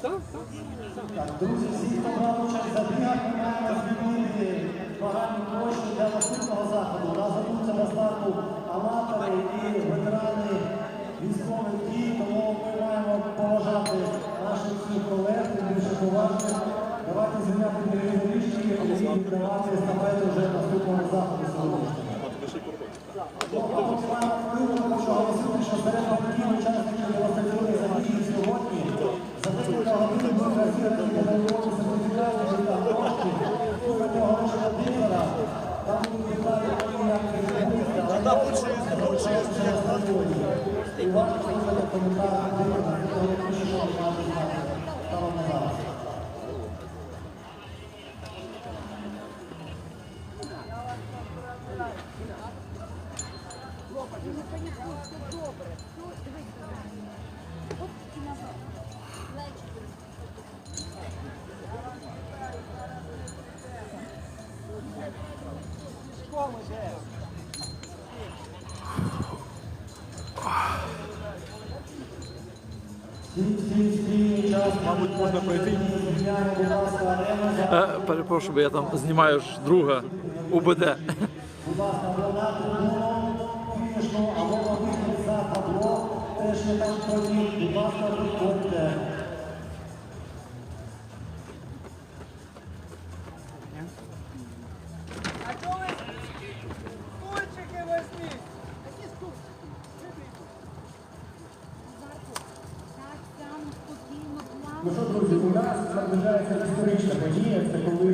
Друзі, всі, хто брав участь забігах, ми маємо звільнити багату площу для наступного заходу. Нас ведуться на старту аматори і ветерани військових дій, тому ми маємо поважати наших всіх колег, тим більше поважних. Давайте звільняти рішення і віддавати естафету вже наступного заходу сьогоднішнього. Тобто ми маємо впливу, тому що голосують, що серед батьків учасників велосипедної забігів сьогодні за декілька годин буде розірвані педагоги сертифікати та гроші. Після того лише дилера, там будуть віддати як керівництва, але я залишаюся на стадіоні. І варто слухати коментар можна пройти. Е, перепрошую, бо я там знімаю ж друга УБД. Будь ласка, або на трибуну фінішну, або на вихід за табло. Теж не там ходіть. Будь ласка, приходьте. А чого ви стульчики возьміть? Які стульчики? Так само спокійно, Ну плавно. що, друзі, у нас наближається історична подія. Це коли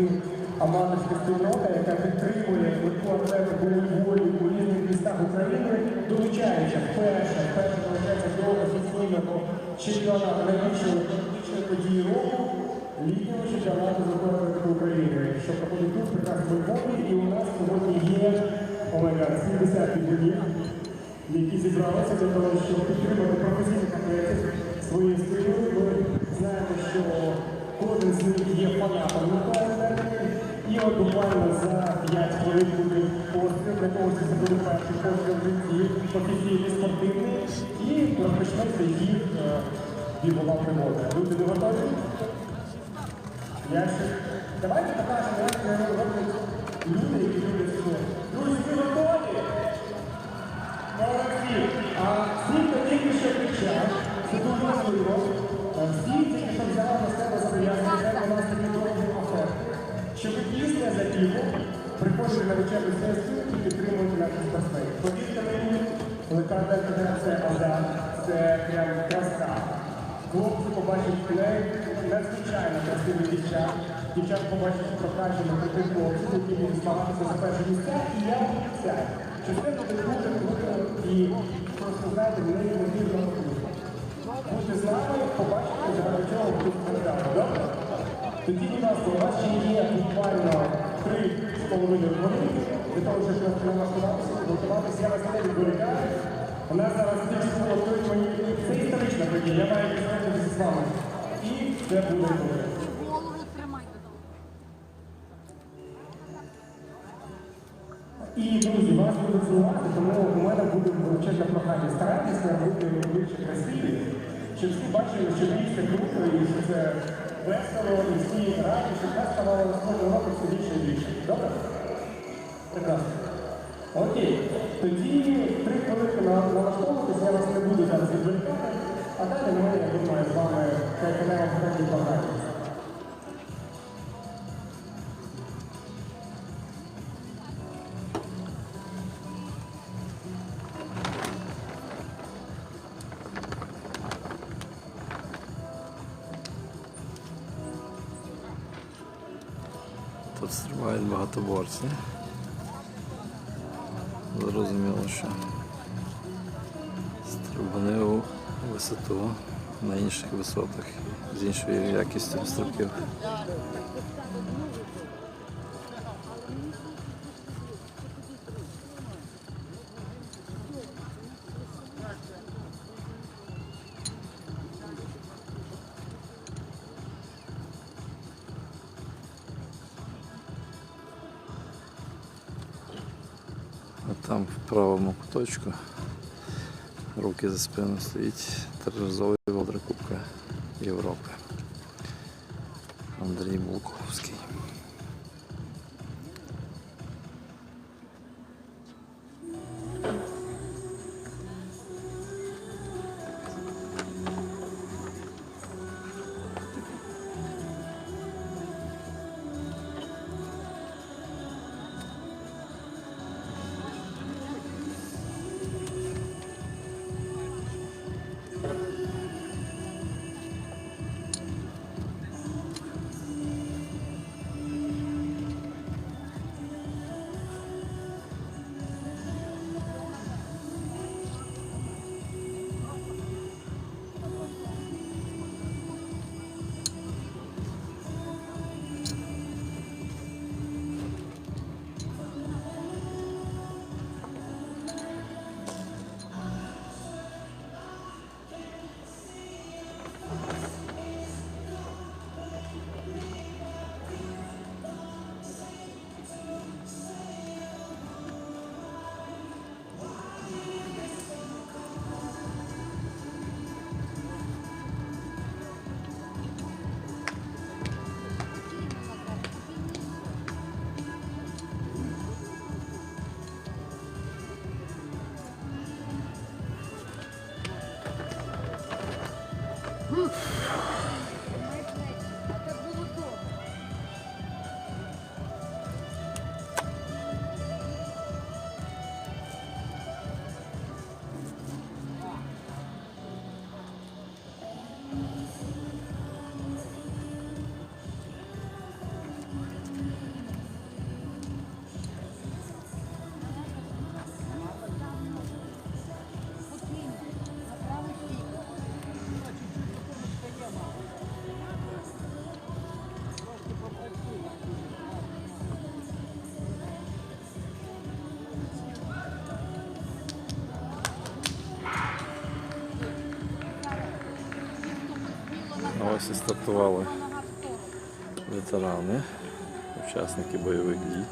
аматорська спільнота, яка підтримує легку атлетику Львові у різних містах України, долучається вперше, вперше долучається до офіційного чемпіонату найбільшої політичної події року, літнього чемпіонату з легкої атлетики України, що проходить тут прекрасно у І у нас сьогодні є омега 70 підборів, які зібралися для того, щоб підтримати професійних атлетів своєю спиною. Знаємо, що кожен з них є фанатом атлетики. І от буквально за 5 хвилин буде постріл для того, щоб це буде перший постріл житті, офіційний спортивний, і розпочнеться їх е, бігова пригода. Люди не готові? Я. Давайте покажемо, як це роблять люди, які люблять спорт. Друзі, ви готові? Молодці. А всі, хто тільки що кричав, це дуже важливо. Всі тільки що взяли на себе зобов'язання, у нас такі довгі афер. Щоб після забігу приходили на вечерню сесію і підтримувати наших спортсменів. Повірте мені, лекарна це азарт, це прям краса. Хлопці побачать клей, надзвичайно красиві дівчат. Дівчат побачать прокачаних крутих хлопців, які будуть змагатися за перші місця. І я обіцяю, що це буде дуже круто і просто знаєте, неймовірно круто. Будьте з нами, побачите, заради чого будуть страждати. Добре? Тоді, будь ласка, у вас ще є буквально три з половиною хвилини для того, щоб налаштуватися, готуватися. Я вас не відволікаю. У нас зараз більше отримані. Це історична подія, я маю підтримати з вами. І це буде. І, друзі, вас будуть знімати, тому у мене буде величезне прохання. Старайтеся бути більше красиві, щоб всі бачили, що більше круто і що це весело, і всі раді, що це ставало на кожного року все більше і більше. Добре? Прекрасно. Окей. Тоді три хвилинки на налаштовуватися, я вас не буду зараз відволікати, а далі ми, я думаю, з вами це в певній багаті. Тут багатоборці. Зрозуміло, що стрибани у висоту на інших висотах з іншою якістю стрибків. А там в правому куточку руки за спиною стоїть тризовий Волдрокубка Європи. Андрій Булковський. うん。А ось і стартували ветерани, учасники бойових дій.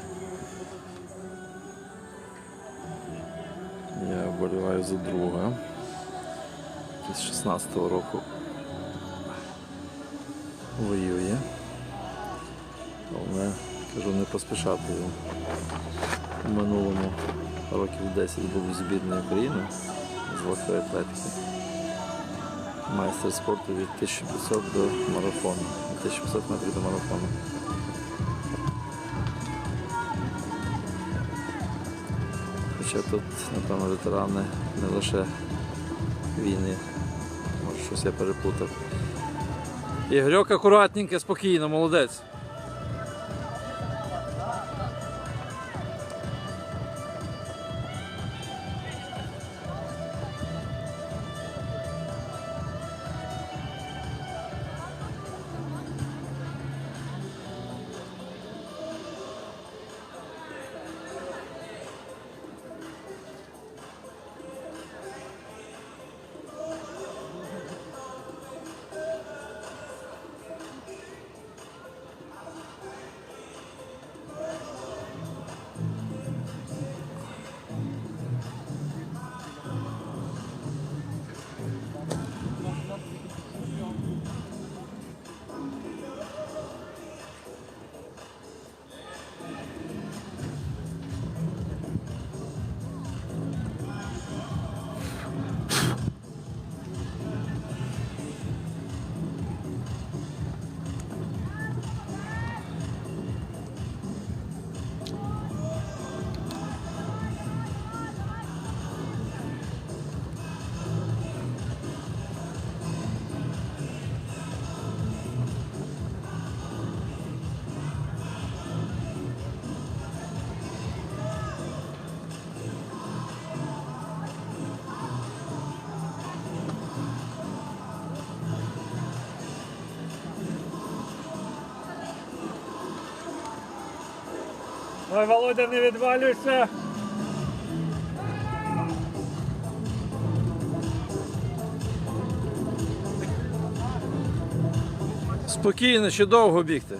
Я вболіваю за друга. З 16-го року воює. Головне, кажу, не поспішати. його. У минулому років 10 був збірної України з легкої атлетики майстер спорту від 1500 до марафону. 1500 метрів до марафону. Хоча тут, напевно, ветерани не лише війни. Може, щось я переплутав. Ігорьок акуратненько, спокійно, молодець. Ой, Володя, не відвалюйся. Спокійно, ще довго бігти.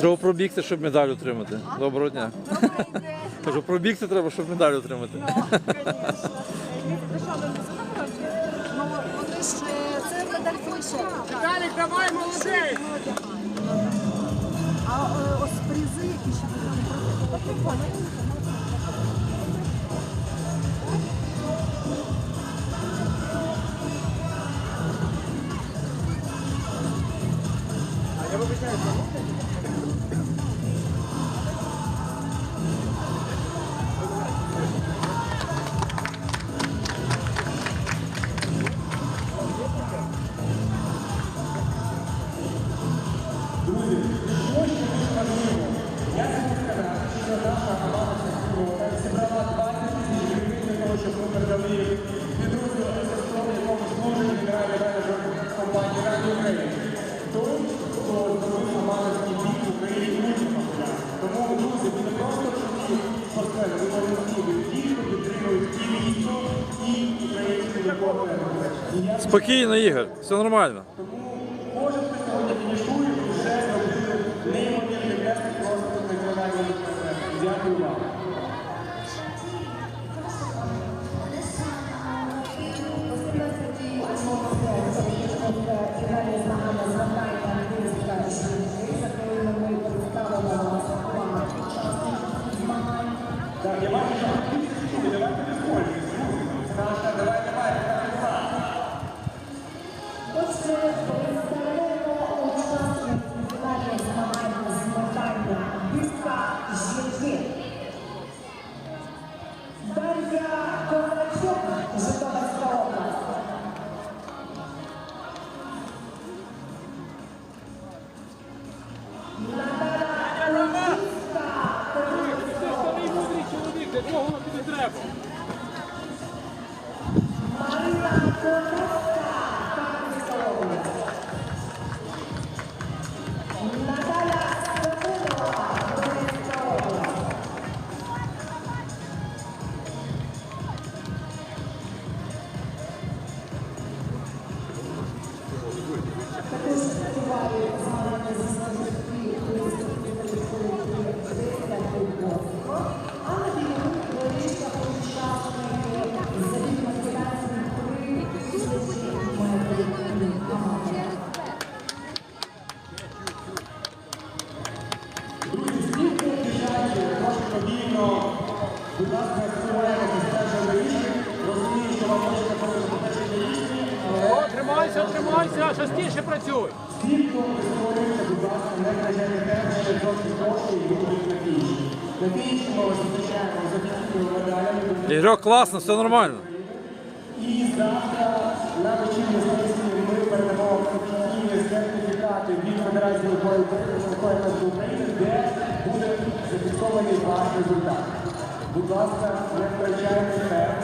Треба пробігти, щоб медаль отримати. Доброго дня. Кажу, пробігти треба, щоб медаль отримати. Це медаль фільше. Далі давай молодий! А ось призи які ще. Спокійно, Ігор, все нормально. Тому Ігрок класно, все нормально. І завтра на вечірній ми передамо сертифікати від Федерації України, де буде зафіксований ваш результат. Будь ласка, не втрачайте себе,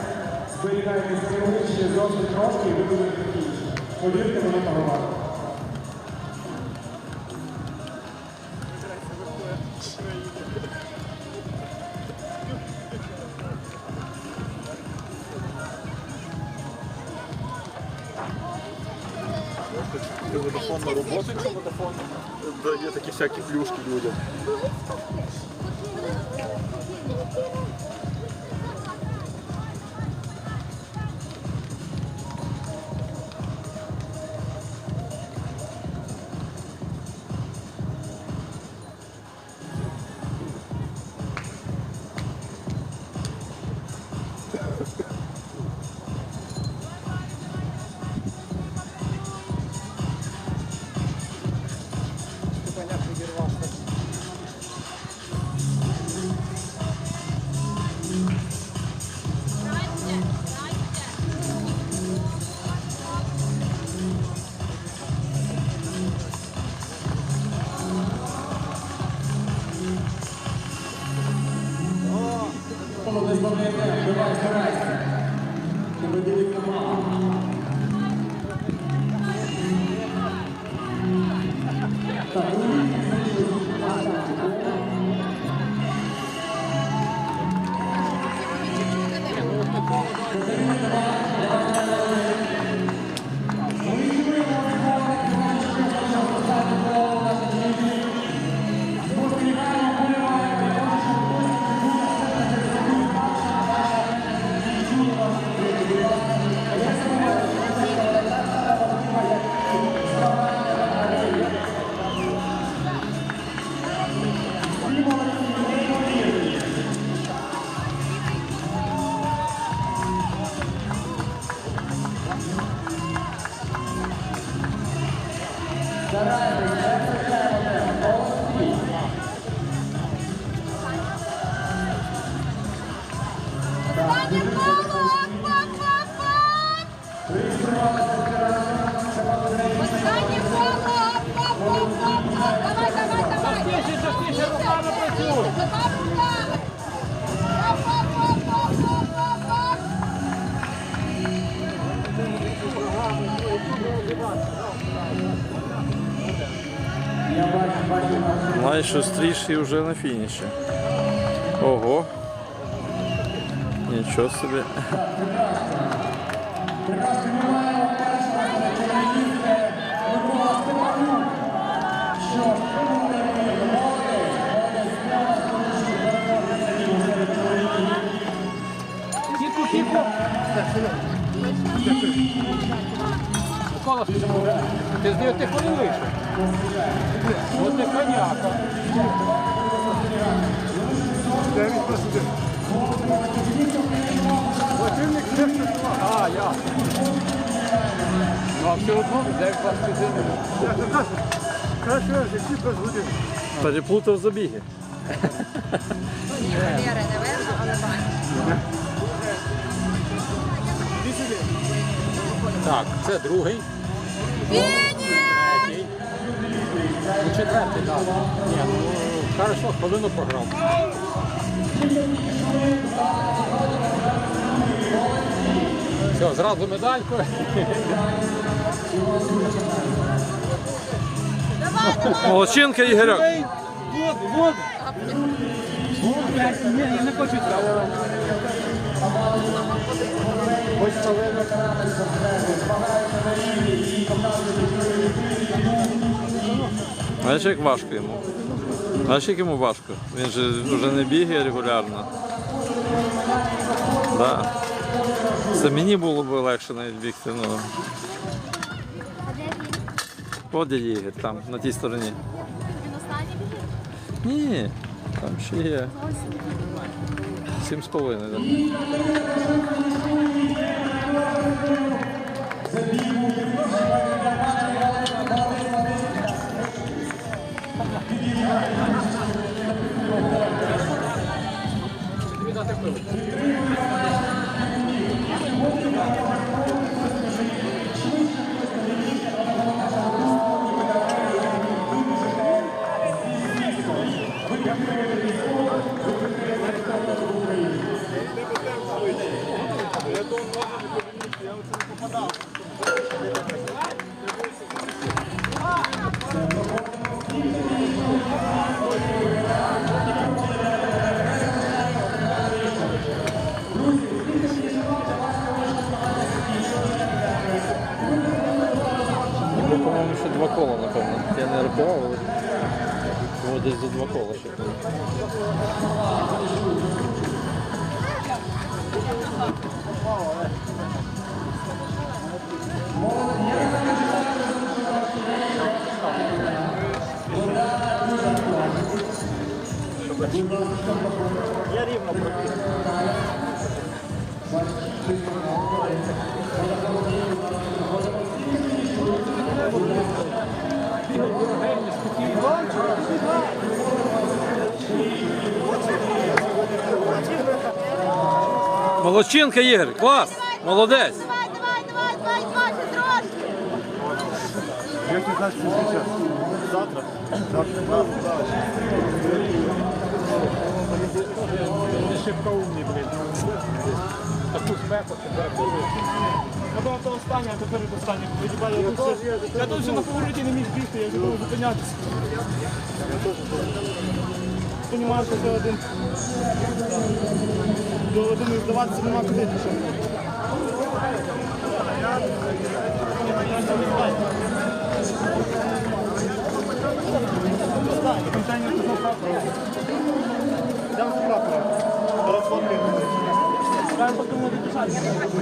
зберігайте сили ще зовсім трошки і ви будете такі. Повірте, воно того варто. дає такие всякие плюшки людям. Найшустріший вже на фініші. Ого. Нічого собі. Микола. Ти з 9 хвилин вийшов. От ти коняка. Дев'ять плюс один. Противник все, що. А, я. Ну, а все одно 9 21. Я ж кажу, краще в житті без годин. Переплутав забіги. Валера, не але бачу. Так, це другий. Третій. Ну, четвертий, так. Ні, ну, хорошо, хвилину програв. Все, зразу медальку. Молодчинка, Ігорьок. Вот, вот. Ні, я не хочу цього. Знаєш, як важко йому? Знаєш, як йому важко? Він же вже не бігає регулярно. Да. Це мені було б легше навіть бігти. Ну. Дядя Ігор, там, на тій стороні. Ні, там ще є. Сім з половиною. Молодчинка, Ігор, клас! Молодець! Давай, давай, давай, давай, давай, трошки! Ти знаєш, що зараз? Завтра. Завтра. Не шибко умний, блін. безпеку, температуру. Я думав, це останнє, а тепер останнє. Я тут ще- Я тут ще на повороті не міг бігти, я вже буду зупинятися. Понімаю, що це один. До один здаватися нема куди. Yes.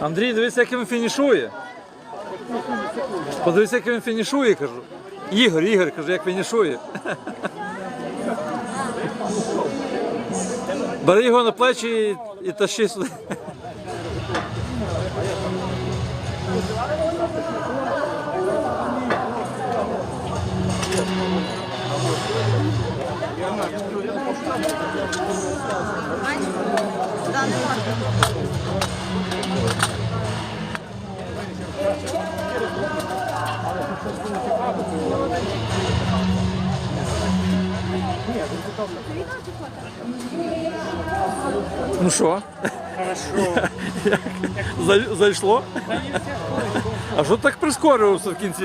Андрій, дивися, як він фінішує. Подивися, як він фінішує, кажу. Ігор, Ігор, кажу, як фінішує. Бери його на плечі і, і тащи сюди. Ну що? Хорошо. Зай- Зайшло? А що так прискорювався в кінці?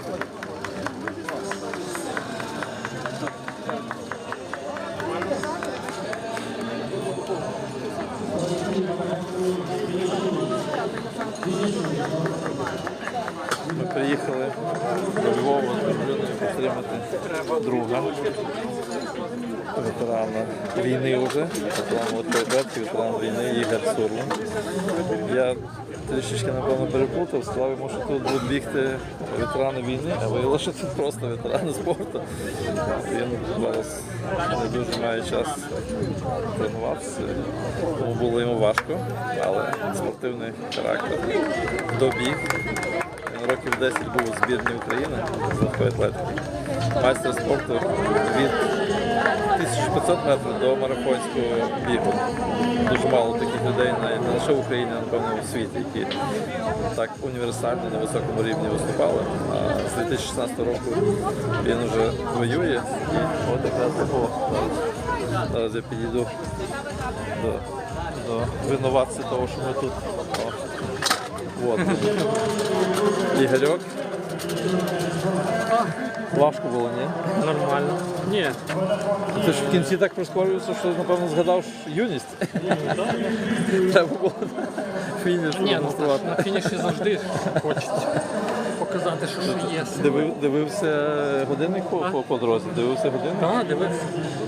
Ми приїхали до Львова з дружиною підтримати друга ветерана легкої атлетики, ветеран війни Ігор Сурлин. Я трішечки, напевно, переплутав, сказав йому, що тут будуть бігти ветерани війни, а виявилося, що це просто ветерани спорту. Він зараз не дуже має час тренуватися, тому було йому важко, але спортивний характер добіг. Він років 10 був у збірній України з легкої атлетики. Майстер спорту від 1500 метрів до марафонського бігу. Дуже мало таких людей не лише в Україні, а напевно у світі, які так універсально на високому рівні виступали. А з 2016 року він вже воює. І от якраз такого. Зараз, я підійду до, до винуватця того, що ми тут. О. Вот. Ігорьок. Важко було, ні? Нормально. Ні, Ти ж в кінці так прискорювався, що напевно згадав юність. Треба було фініш ні, ну на фініші завжди хочеться показати, що що є. Дивив, дивився годинник по, по, по дорозі, дивився годинник. Так, дивився.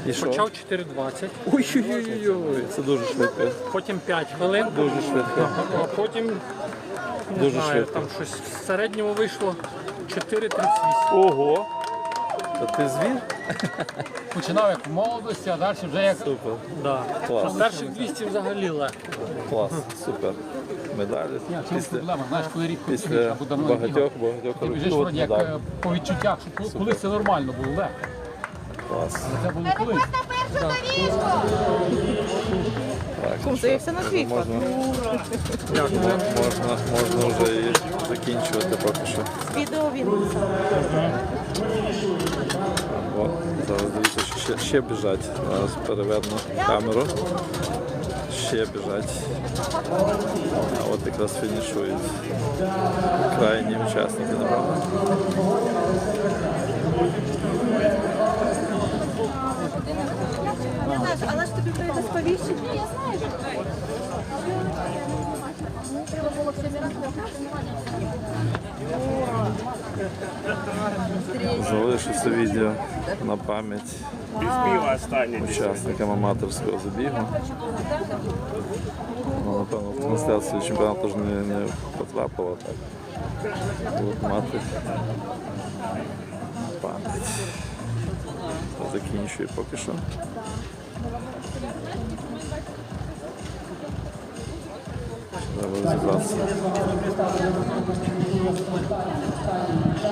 І що? Почав 4.20, Ой-ой-ой, це дуже швидко. потім 5 хвилин, Дуже швидко. а потім не Дуже знаю, швидко. там щось в середньому вийшло 4.38. Ого! Та ти звір? Починав як в молодості, а далі вже як Супер. да. Клас. перших 200 взагалі легко. Клас, супер. Медалі. Це Після, проблема, знаєш, коли рідко бігаєш після або давно не бігав. багатьох, багатьох Ти біжиш років вроді як медаль. е, по відчуттях, що коли- колись це нормально було легко. Клас. Але це було колись. Переходь на першу доріжку. Так, Кум, ну що, на вже твій можна, можна, можна вже і закінчувати поки що. Відео він. О, зараз дивіться, що ще, ще біжать. Зараз переверну камеру. Ще біжать. А от якраз фінішують крайні учасники, напевно. Але ж тобі прийде сповіщення. Я знаю. Треба було все Залишиться відео на пам'ять учасникам аматорського забігу. Ну, напевно, в трансляцію чемпіонату ж не, не потрапило так. Будуть мати пам'ять. Закінчую поки що. Треба розібратися.